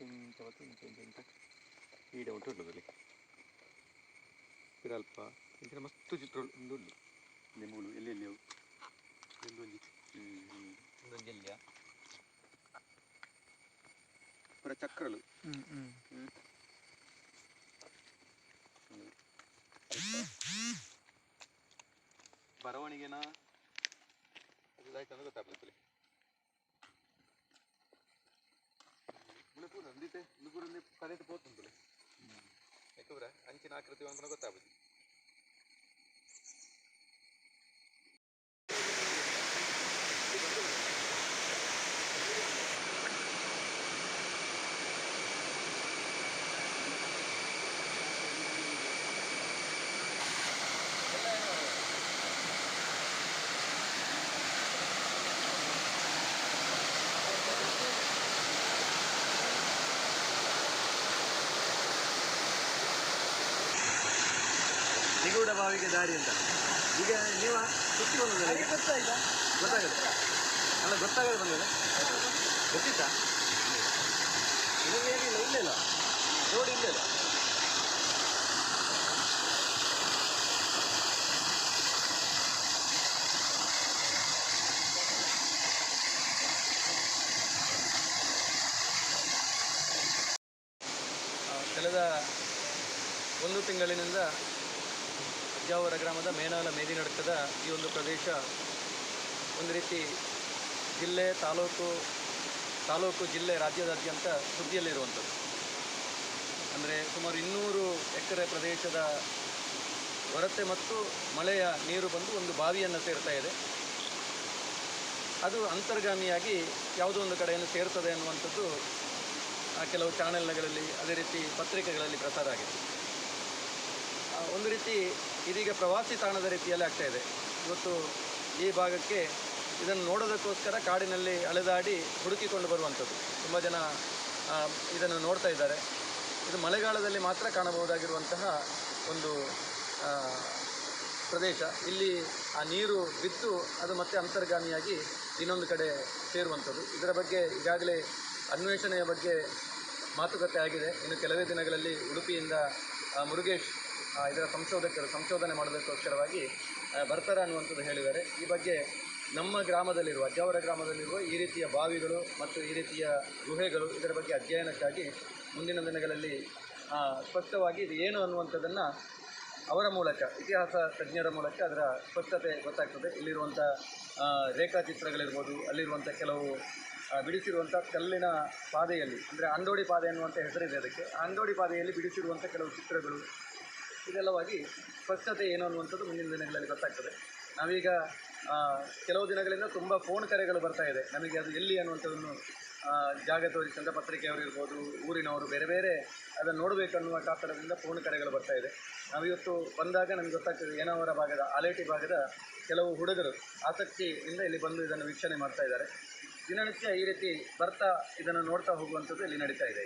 ಇಂಚ ಇಂಚ ಇಂಚ ಈಡೆ ಉಂಟು ಉಳ್ಳದಲ್ಲಿ ಇರಲ್ಪ ಇದರ ಮಸ್ತ್ ಚಿತ್ರ ಒಂದು ಉಳ್ಳು ನಿಮ್ಮೂಲು ಎಲ್ಲಿ ಒಂದೊಂದು ಒಂದೊಂದು ಎಲ್ಲಿಯ? ಪೂರ ಚಕ್ರಲು. ಬರವಣಿಗೆನ. ಇದಾಯ್ತು ಅಂದ್ರೆ ಗೊತ್ತಾಗ್ಲಿಕ್ಕೆ ಮುಳುಪೂರ ಅಂದಿತ್ತೆ ಮುಳುಪೂರಲ್ಲಿ ಕರೆಂಟ್ ಪೋತುಂಟು ಯಾಕಂದ್ರೆ ಅಂಚಿನ ಆಕೃತಿ ಅಂತ ಗೊತ್ತಾಗ್ಬೋದು ನಿಗೂಢ ಬಾವಿಗೆ ದಾರಿ ಅಂತ. ಈಗ ನೀವು ಸುತ್ತಿ ಬಂದದ ಗೊತ್ತಾಗಲ್ಲ. ಅಲ್ಲ ಗೊತ್ತಾಗಲ್ಲ ಬಂದದ ಗೊತ್ತಿತ್ತಾ? ನಿಮಗೆ ಏನಿಲ್ಲ ಇಲ್ಲ ನೋಡಿ ರೋಡ್ ಇಲ್ಲ ಇಲ್ಲ ಆ, ಕಳೆದ ಒಂದು ತಿಂಗಳಿನಿಂದ ಅಜ್ಜಾವರ ಗ್ರಾಮದ ಮೇನಾಲ ಮೇದಿನಡಕದ ಈ ಒಂದು ಪ್ರದೇಶ ಒಂದು ರೀತಿ ಜಿಲ್ಲೆ ತಾಲೂಕು ತಾಲೂಕು ಜಿಲ್ಲೆ ರಾಜ್ಯದಾದ್ಯಂತ ಸುದ್ದಿಯಲ್ಲಿರುವಂಥದ್ದು. ಅಂದರೆ ಸುಮಾರು ಇನ್ನೂರು ಎಕರೆ ಪ್ರದೇಶದ ಹೊರತೆ ಮತ್ತು ಮಳೆಯ ನೀರು ಬಂದು ಒಂದು ಬಾವಿಯನ್ನು ಸೇರ್ತಾ ಇದೆ. ಅದು ಅಂತರ್ಗಾಮಿಯಾಗಿ ಯಾವುದೋ ಒಂದು ಕಡೆಯನ್ನು ಸೇರ್ತದೆ ಅನ್ನುವಂಥದ್ದು ಕೆಲವು ಚಾನೆಲ್ಗಳಲ್ಲಿ ಅದೇ ರೀತಿ ಪತ್ರಿಕೆಗಳಲ್ಲಿ ಪ್ರಸಾರ ಆಗಿದೆ. ಒಂದು ರೀತಿ ಇದೀಗ ಪ್ರವಾಸಿ ತಾಣದ ರೀತಿಯಲ್ಲಿ ಆಗ್ತಾ ಇದೆ. ಇವತ್ತು ಈ ಭಾಗಕ್ಕೆ ಇದನ್ನು ನೋಡೋದಕ್ಕೋಸ್ಕರ ಕಾಡಿನಲ್ಲಿ ಅಳೆದಾಡಿ ಹುಡುಕಿಕೊಂಡು ಬರುವಂಥದ್ದು. ತುಂಬ ಜನ ಇದನ್ನು ನೋಡ್ತಾ ಇದ್ದಾರೆ. ಇದು ಮಳೆಗಾಲದಲ್ಲಿ ಮಾತ್ರ ಕಾಣಬಹುದಾಗಿರುವಂತಹ ಒಂದು ಪ್ರದೇಶ. ಇಲ್ಲಿ ಆ ನೀರು ಬಿತ್ತು ಅದು ಮತ್ತೆ ಅಂತರ್ಗಾಮಿಯಾಗಿ ಇನ್ನೊಂದು ಕಡೆ ಸೇರುವಂಥದ್ದು. ಇದರ ಬಗ್ಗೆ ಈಗಾಗಲೇ ಅನ್ವೇಷಣೆಯ ಬಗ್ಗೆ ಮಾತುಕತೆ ಆಗಿದೆ. ಇನ್ನು ಕೆಲವೇ ದಿನಗಳಲ್ಲಿ ಉಡುಪಿಯಿಂದ ಮುರುಗೇಶ್ ಇದರ ಸಂಶೋಧಕರು ಸಂಶೋಧನೆ ಮಾಡೋದಕ್ಕೋಸ್ಕರವಾಗಿ ಬರ್ತಾರೆ ಅನ್ನುವಂಥದ್ದು ಹೇಳಿದ್ದಾರೆ. ಈ ಬಗ್ಗೆ ನಮ್ಮ ಗ್ರಾಮದಲ್ಲಿರುವ, ಅಜ್ಜಾವರ ಗ್ರಾಮದಲ್ಲಿರುವ ಈ ರೀತಿಯ ಬಾವಿಗಳು ಮತ್ತು ಈ ರೀತಿಯ ಗುಹೆಗಳು, ಇದರ ಬಗ್ಗೆ ಅಧ್ಯಯನಕ್ಕಾಗಿ ಮುಂದಿನ ದಿನಗಳಲ್ಲಿ ಸ್ಪಷ್ಟವಾಗಿ ಇದು ಏನು ಅನ್ನುವಂಥದ್ದನ್ನು ಅವರ ಮೂಲಕ, ಇತಿಹಾಸ ತಜ್ಞರ ಮೂಲಕ ಅದರ ಸ್ಪಷ್ಟತೆ ಗೊತ್ತಾಗ್ತದೆ. ಇಲ್ಲಿರುವಂಥ ರೇಖಾಚಿತ್ರಗಳಿರ್ಬೋದು, ಅಲ್ಲಿರುವಂಥ ಕೆಲವು ಬಿಡಿಸಿರುವಂಥ ಕಲ್ಲಿನ ಪಾದೆಯಲ್ಲಿ, ಅಂದರೆ ಅಂದೋಡಿ ಪಾದೆ ಅನ್ನುವಂಥ ಹೆಸರಿದೆ ಅದಕ್ಕೆ. ಅಂದೋಡಿ ಪಾದೆಯಲ್ಲಿ ಬಿಡಿಸಿರುವಂಥ ಕೆಲವು ಚಿತ್ರಗಳು ಇದೆಲ್ಲವಾಗಿ ಸ್ಪಷ್ಟತೆ ಏನು ಅನ್ನುವಂಥದ್ದು ಮುಂದಿನ ದಿನಗಳಲ್ಲಿ ಗೊತ್ತಾಗ್ತದೆ. ನಾವೀಗ ಕೆಲವು ದಿನಗಳಿಂದ ತುಂಬ ಫೋನ್ ಕರೆಗಳು ಬರ್ತಾ ಇದೆ. ನಮಗೆ ಅದು ಎಲ್ಲಿ ಅನ್ನುವಂಥದ್ದನ್ನು ಜಾಗ ತೋರಿಸಿದಂಥ ಪತ್ರಿಕೆಯವರು ಇರ್ಬೋದು, ಊರಿನವರು, ಬೇರೆ ಬೇರೆ ಅದನ್ನು ನೋಡಬೇಕನ್ನುವ ಕಾತರದಿಂದ ಫೋನ್ ಕರೆಗಳು ಬರ್ತಾ ಇದೆ. ನಾವಿವತ್ತು ಬಂದಾಗ ನಮಗೆ ಗೊತ್ತಾಗ್ತದೆ ಏನವರ ಭಾಗದ, ಆಲೇಟಿ ಭಾಗದ ಕೆಲವು ಹುಡುಗರು ಆಸಕ್ತಿಯಿಂದ ಇಲ್ಲಿ ಬಂದು ಇದನ್ನು ವೀಕ್ಷಣೆ ಮಾಡ್ತಾ ಇದ್ದಾರೆ. ದಿನನಿತ್ಯ ಈ ರೀತಿ ಬರ್ತಾ ಇದನ್ನು ನೋಡ್ತಾ ಹೋಗುವಂಥದ್ದು ಇಲ್ಲಿ ನಡೀತಾ ಇದೆ.